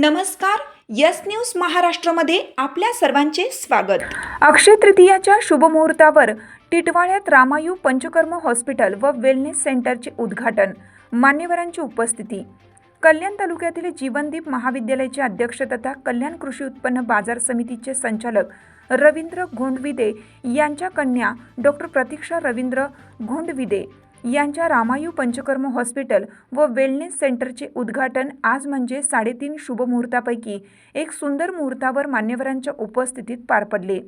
नमस्कार yes news महाराष्ट्रामध्ये आपल्या सर्वांचे स्वागत. अक्षय तृतीयाच्या शुभमुहूर्तावर टिटवाळ्यात रामायू पंचकर्म हॉस्पिटल व वेलनेस सेंटरचे उद्घाटन. मान्यवरांची उपस्थिती. कल्याण तालुक्यातील जीवनदीप महाविद्यालयाचे अध्यक्ष तथा कल्याण कृषी उत्पन्न बाजार समितीचे संचालक रवींद्र घोंडविदे यांच्या कन्या डॉक्टर प्रतीक्षा रवींद्र घोंडविदे यांच्या रामायू पंचकर्म हॉस्पिटल व वेलनेस सेंटरचे उद्घाटन आज म्हणजे साडेतीन शुभमुहूर्तापैकी एक सुंदर मुहूर्तावर मान्यवरांच्या उपस्थितीत पार पडले.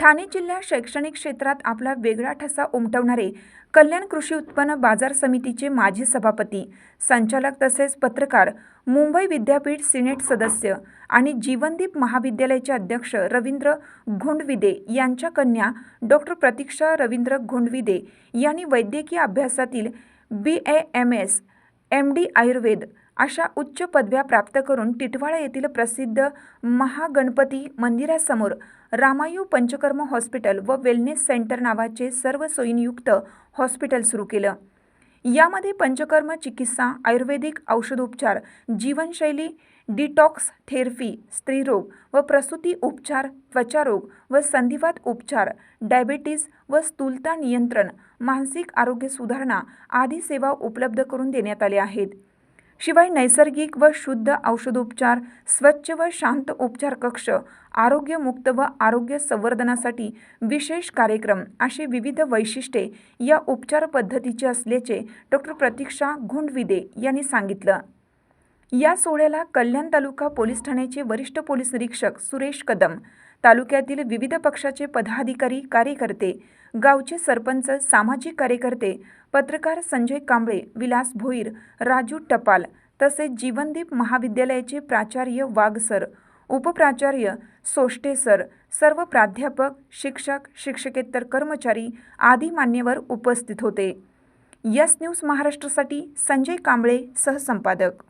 ठाणे जिल्ह्यात शैक्षणिक क्षेत्रात आपला वेगळा ठसा उमटवणारे कल्याण कृषी उत्पन्न बाजार समितीचे माजी सभापती संचालक तसेच पत्रकार मुंबई विद्यापीठ सिनेट सदस्य आणि जीवनदीप महाविद्यालयाचे अध्यक्ष रवींद्र घोंडविदे यांच्या कन्या डॉक्टर प्रतीक्षा रवींद्र घोंडविदे यांनी वैद्यकीय अभ्यासातील B A M S M D Ayurveda अशा उच्च पदव्या प्राप्त करून टिटवाळा येथील प्रसिद्ध महागणपती मंदिरासमोर रामायू पंचकर्म हॉस्पिटल व वेलनेस सेंटर नावाचे सर्व सोयींयुक्त हॉस्पिटल सुरू केलं. यामध्ये पंचकर्म चिकित्सा आयुर्वेदिक औषधोपचार जीवनशैली डिटॉक्स थेरपी स्त्रीरोग व प्रसूती उपचार त्वचारोग व संधिवात उपचार डायबेटीस व स्थूलता नियंत्रण मानसिक आरोग्य सुधारणा आदी सेवा उपलब्ध करून देण्यात आल्या आहेत. शिवाय नैसर्गिक व शुद्ध औषधोपचार स्वच्छ व शांत उपचार कक्ष आरोग्यमुक्त व आरोग्य संवर्धनासाठी विशेष कार्यक्रम असे विविध वैशिष्ट्ये या उपचार पद्धतीचे असल्याचे डॉक्टर प्रतीक्षा घोंडविदे यांनी सांगितलं. या सोहळ्याला कल्याण तालुका पोलीस ठाण्याचे वरिष्ठ पोलीस निरीक्षक सुरेश कदम तालुक्यातील विविध पक्षाचे पदाधिकारी कार्यकर्ते गावचे सरपंच सामाजिक कार्यकर्ते पत्रकार संजय कांबळे विलास भोईर राजू टपाल तसेच जीवनदीप महाविद्यालयाचे प्राचार्य वाघ सर उपप्राचार्य सोष्टे सर सर्व प्राध्यापक शिक्षक शिक्षकेतर कर्मचारी आदी मान्यवर उपस्थित होते. यस न्यूज महाराष्ट्रासाठी संजय कांबळे सहसंपादक.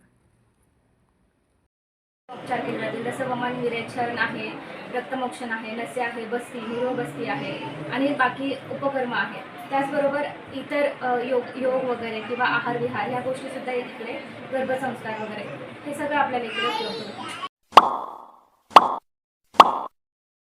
उपचार केंद्रातील जसं वमान विरेचन आहे रक्तमोक्षण आहे नसे आहे बस्ती न्यूरो बस्ती आहे आणि बाकी उपकर्म आहे त्याचबरोबर इतर अ, योग योग वगैरे किंवा आहार विहार ह्या गोष्टीसुद्धा इकडे गर्भसंस्कार वगैरे. हे सगळं आपल्याला इकडे उपलब्ध होतं.